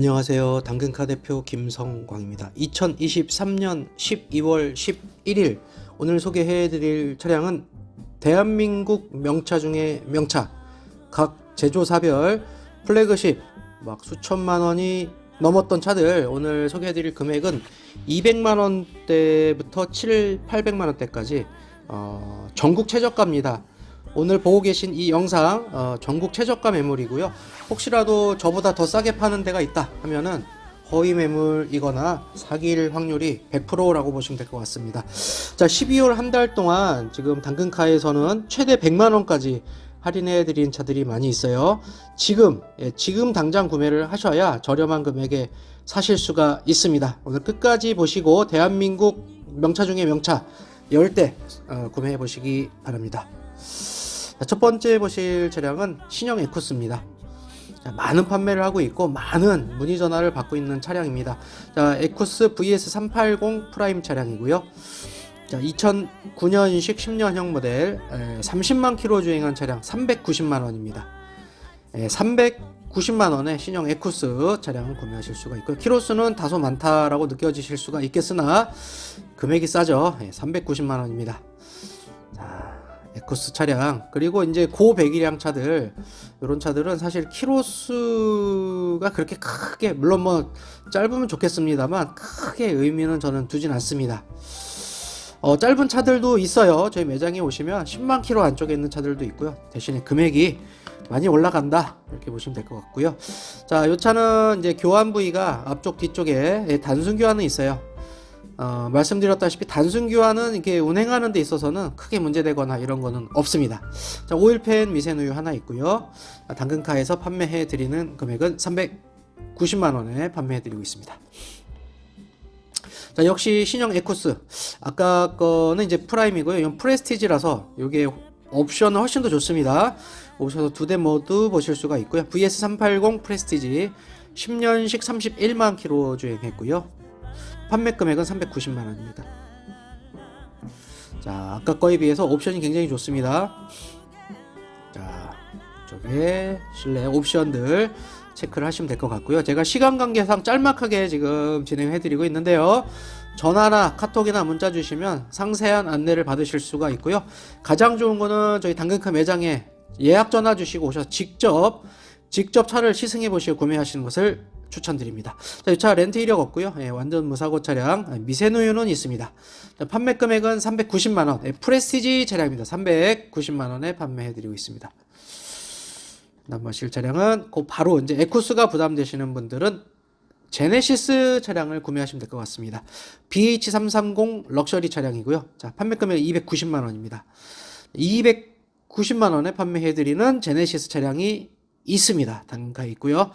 안녕하세요. 당근카 대표 김성광입니다. 2023년 12월 11일 오늘 소개해드릴 차량은 대한민국 명차 중에 명차 각 제조사별 플래그십 막 수천만 원이 넘었던 차들 오늘 소개해드릴 금액은 200만 원대부터 7, 800만 원대까지 어, 전국 최저가입니다. 오늘 보고 계신 이 영상 어, 전국 최저가 매물이고요. 혹시라도 저보다 더 싸게 파는 데가 있다 하면은 허위 매물이거나 사기일 확률이 100%라고 보시면 될 것 같습니다. 자, 12월 한 달 동안 지금 당근카에서는 최대 100만 원까지 할인해 드린 차들이 많이 있어요. 지금 예, 지금 당장 구매를 하셔야 저렴한 금액에 사실 수가 있습니다. 오늘 끝까지 보시고 대한민국 명차 중에 명차 10대 어, 구매해 보시기 바랍니다. 자, 첫 번째 보실 차량은 신형 에쿠스입니다. 자, 많은 판매를 하고 있고 많은 문의 전화를 받고 있는 차량입니다. 자, 에쿠스 VS380 프라임 차량이고요. 자, 2009년식 10년형 모델 에, 30만 킬로 주행한 차량 390만 원입니다. 에, 390만 원의 신형 에쿠스 차량을 구매하실 수가 있고요. 키로수는 다소 많다라고 느껴지실 수가 있겠으나 금액이 싸죠. 예, 390만 원입니다. 자, 에쿠스 차량 그리고 이제 고 배기량 차들 이런 차들은 사실 키로수가 그렇게 크게 물론 뭐 짧으면 좋겠습니다만 크게 의미는 저는 두진 않습니다. 어, 짧은 차들도 있어요. 저희 매장에 오시면 10만 킬로 안쪽에 있는 차들도 있고요. 대신에 금액이 많이 올라간다 이렇게 보시면 될 것 같고요. 자, 이 차는 이제 교환 부위가 앞쪽 뒤쪽에 예, 단순 교환은 있어요. 어, 말씀드렸다시피 단순 교환은 이렇게 운행하는 데 있어서는 크게 문제되거나 이런 거는 없습니다. 자, 오일팬 미세누유 하나 있고요. 아, 당근카에서 판매해 드리는 금액은 390만 원에 판매해 드리고 있습니다. 자, 역시 신형 에쿠스. 아까 거는 이제 프라임이고요. 이건 프레스티지라서 이게 옵션은 훨씬 더 좋습니다. 오셔서 두대 모두 보실 수가 있고요. VS380 프레스티지 10년식 31만 킬로 주행했고요. 판매 금액은 390만 원입니다. 자, 아까 거에 비해서 옵션이 굉장히 좋습니다. 자, 이쪽에 실내 옵션들 체크를 하시면 될 것 같고요. 제가 시간 관계상 짤막하게 지금 진행해 드리고 있는데요. 전화나 카톡이나 문자 주시면 상세한 안내를 받으실 수가 있고요. 가장 좋은 거는 저희 당근카 매장에 예약 전화 주시고 오셔서 직접 직접 차를 시승해 보시고 구매하시는 것을 추천드립니다. 자, 이 차 렌트 이력 없고요. 예, 완전 무사고 차량 아, 미세누유는 있습니다. 자, 판매 금액은 390만 원. 예, 프레스티지 차량입니다. 390만 원에 판매해 드리고 있습니다. 남으실 차량은 그 바로 이제 에쿠스가 부담되시는 분들은 제네시스 차량을 구매하시면 될 것 같습니다. BH330 럭셔리 차량이고요. 자, 판매 금액 290만 원입니다. 290만 원에 판매해 드리는 제네시스 차량이 있습니다. 단가 있고요.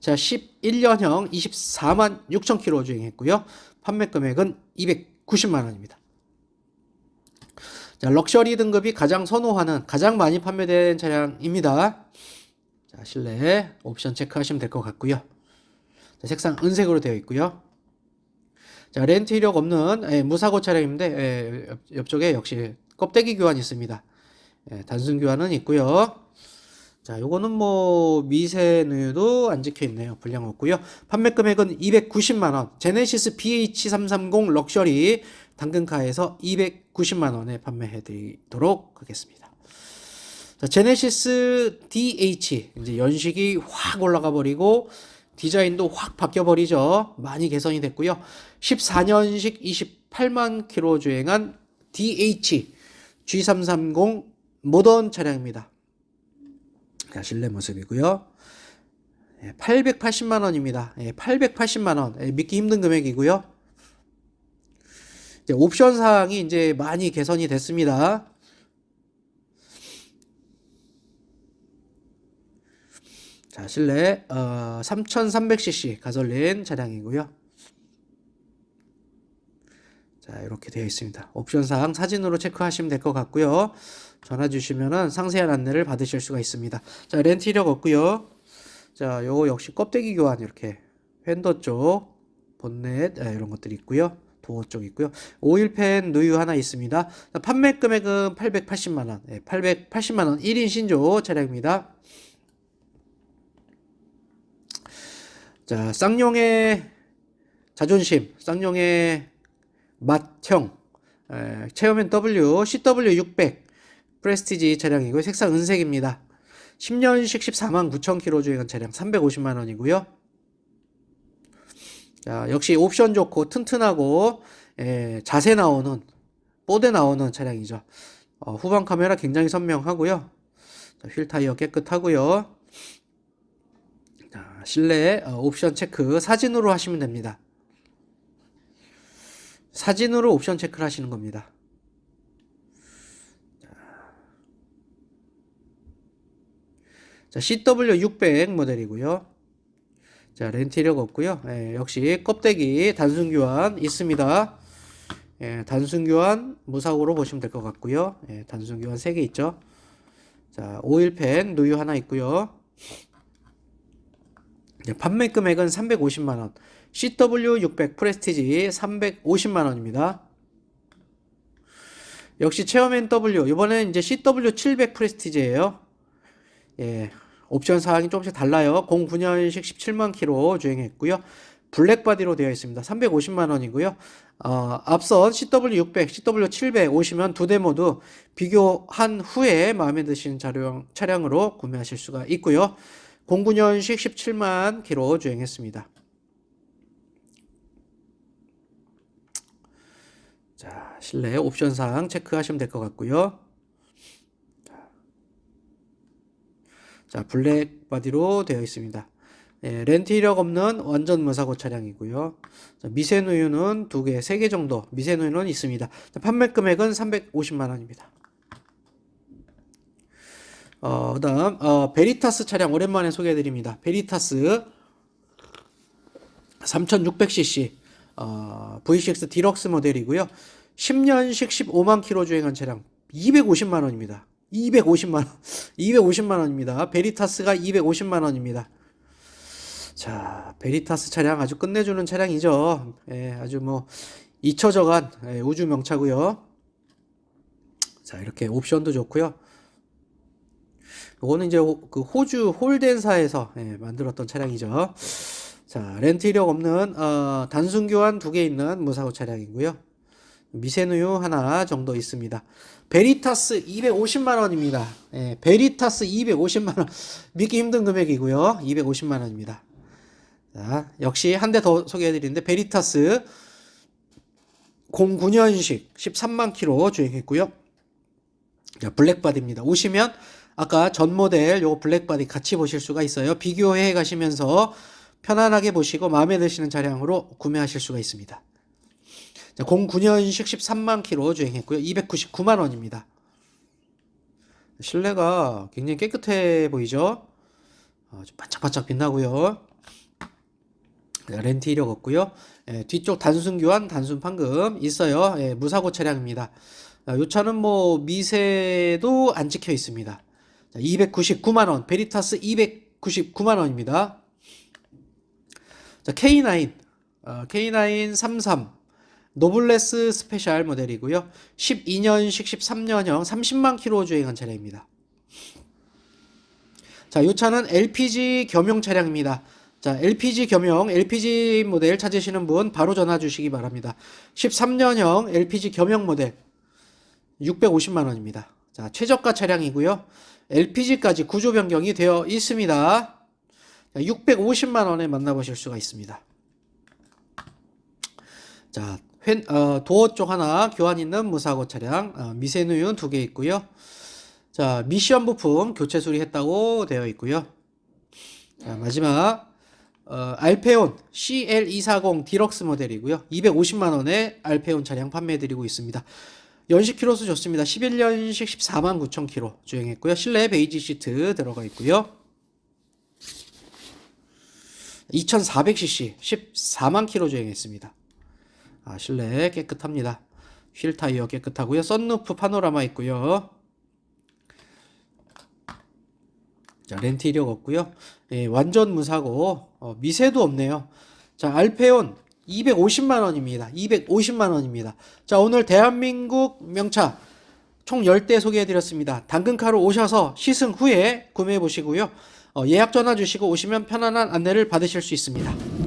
자, 11년형 24만 6천 킬로 주행했고요. 판매 금액은 290만 원입니다. 자, 럭셔리 등급이 가장 선호하는 가장 많이 판매된 차량입니다. 자, 실내 옵션 체크하시면 될 것 같고요. 자, 색상 은색으로 되어 있고요. 자, 렌트 이력 없는 예, 무사고 차량인데 예, 옆, 옆쪽에 역시 껍데기 교환이 있습니다. 예, 단순 교환은 있고요. 자, 요거는 뭐 미세누유도 안 찍혀 있네요. 불량 없고요. 판매 금액은 290만 원. 제네시스 BH330 럭셔리 당근카에서 290만 원에 판매해 드리도록 하겠습니다. 자, 제네시스 DH 이제 연식이 확 올라가 버리고 디자인도 확 바뀌어 버리죠. 많이 개선이 됐고요. 14년식 28만 킬로 주행한 DH G330 모던 차량입니다. 자, 실내 모습이고요. 880만 원입니다. 880만 원. 예, 믿기 힘든 금액이고요. 이제 옵션 사항이 이제 많이 개선이 됐습니다. 자, 실내 어, 3300cc 가솔린 차량이고요. 자, 이렇게 되어 있습니다. 옵션 사항 사진으로 체크하시면 될 것 같고요. 전화 주시면은 상세한 안내를 받으실 수가 있습니다. 자, 렌트 이력 없고요. 자, 요거 역시 껍데기 교환 이렇게 휀더 쪽, 본넷 아, 이런 것들이 있고요. 도어 쪽 있고요. 오일팬 누유 하나 있습니다. 자, 판매 금액은 880만 원. 네, 880만 원 1인 신조 차량입니다. 자, 쌍용의 자존심, 쌍용의 맛형, 에, 체어맨 W, CW600 프레스티지 차량이고요. 색상 은색입니다. 10년식 14만 9천 킬로 주행한 차량 350만 원이고요. 자, 역시 옵션 좋고 튼튼하고 에, 자세 나오는 뽀대 나오는 차량이죠. 어, 후방 카메라 굉장히 선명하고요. 자, 휠 타이어 깨끗하고요. 자, 실내 어, 옵션 체크 사진으로 하시면 됩니다. 사진으로 옵션 체크를 하시는 겁니다. 자, CW600 모델이고요. 자, 렌트 이력 없고요. 예, 역시 껍데기 단순 교환 있습니다. 예, 단순 교환 무사고로 보시면 될 것 같고요. 예, 단순 교환 3개 있죠. 자, 오일팬 누유 하나 있고요. 예, 판매 금액은 350만 원. CW600 프레스티지 350만 원입니다. 역시 체어맨 W 이번에는 이제 CW700 프레스티지예요. 예, 옵션 사항이 조금씩 달라요. 09년식 17만 킬로 주행했고요. 블랙 바디로 되어 있습니다. 350만 원이고요. 어, 앞선 CW600, CW700 오시면 두 대 모두 비교한 후에 마음에 드시는 차량, 차량으로 구매하실 수가 있고요. 09년식 17만 킬로 주행했습니다. 자, 실내 옵션 사항 체크하시면 될 것 같고요. 자, 블랙 바디로 되어 있습니다. 예, 렌트 이력 없는 완전 무사고 차량이고요. 자, 미세누유는 두 개, 세 개 정도 미세누유는 있습니다. 자, 판매 금액은 350만 원입니다. 어, 그다음 어, 베리타스 차량 오랜만에 소개해 드립니다. 베리타스 3600cc 어, V6 디럭스 모델이고요. 10년식 15만 킬로 주행한 차량 250만 원입니다. 250만 원. 250만 원입니다. 베리타스가 250만 원입니다. 자, 베리타스 차량 아주 끝내주는 차량이죠. 예, 아주 뭐 잊혀져간 예, 우주 명차고요. 자, 이렇게 옵션도 좋고요. 이거는 이제 호, 그 호주 홀덴사에서 예, 만들었던 차량이죠. 자, 렌트 이력 없는 어, 단순 교환 두 개 있는 무사고 차량이고요. 미세누유 하나 정도 있습니다. 베리타스 250만 원입니다. 예, 베리타스 250만 원 믿기 힘든 금액이고요. 250만 원입니다. 자, 역시 한 대 더 소개해 드리는데 베리타스 09년식 13만 킬로 주행했고요. 자, 블랙바디입니다. 오시면 아까 전 모델 요 블랙바디 같이 보실 수가 있어요. 비교해 가시면서 편안하게 보시고 마음에 드시는 차량으로 구매하실 수가 있습니다. 자, 09년식 13만 킬로 주행했고요. 299만 원입니다. 실내가 굉장히 깨끗해 보이죠? 어, 좀 반짝반짝 빛나고요. 네, 렌트 이력 없고요. 예, 뒤쪽 단순 교환, 단순 판금 있어요. 예, 무사고 차량입니다. 아, 요 차는 뭐 미세도 안 찍혀 있습니다. 자, 299만 원, 베리타스 299만 원입니다. 자, K9, 어, K9 33 노블레스 스페셜 모델이고요. 12년식 13년형 30만 킬로 주행한 차량입니다. 자, 이 차는 LPG 겸용 차량입니다. 자, LPG 겸용, LPG 모델 찾으시는 분 바로 전화 주시기 바랍니다. 13년형 LPG 겸용 모델 650만 원입니다. 자, 최저가 차량이고요. LPG까지 구조 변경이 되어 있습니다. 650만 원에 만나보실 수가 있습니다. 자, 회, 어, 도어 쪽 하나 교환 있는 무사고 차량 어, 미세누유는 두개 있고요. 자, 미션 부품 교체 수리했다고 되어 있고요. 자, 마지막 어, 알페온 CL240 디럭스 모델이고요. 250만 원에 알페온 차량 판매해 드리고 있습니다. 연식 키로수 좋습니다. 11년식 14만 9천 킬로 주행했고요. 실내 베이지 시트 들어가 있고요. 2400cc 14만 킬로 주행했습니다. 아, 실내 깨끗합니다. 휠 타이어 깨끗하고요. 썬루프 파노라마 있고요. 자, 렌트 이력 없고요. 예, 완전 무사고 어, 미세도 없네요. 자, 알페온 250만 원입니다. 250만 원입니다. 자, 오늘 대한민국 명차 총 10대 소개해 드렸습니다. 당근카로 오셔서 시승 후에 구매해 보시고요. 어, 예약 전화 주시고 오시면 편안한 안내를 받으실 수 있습니다.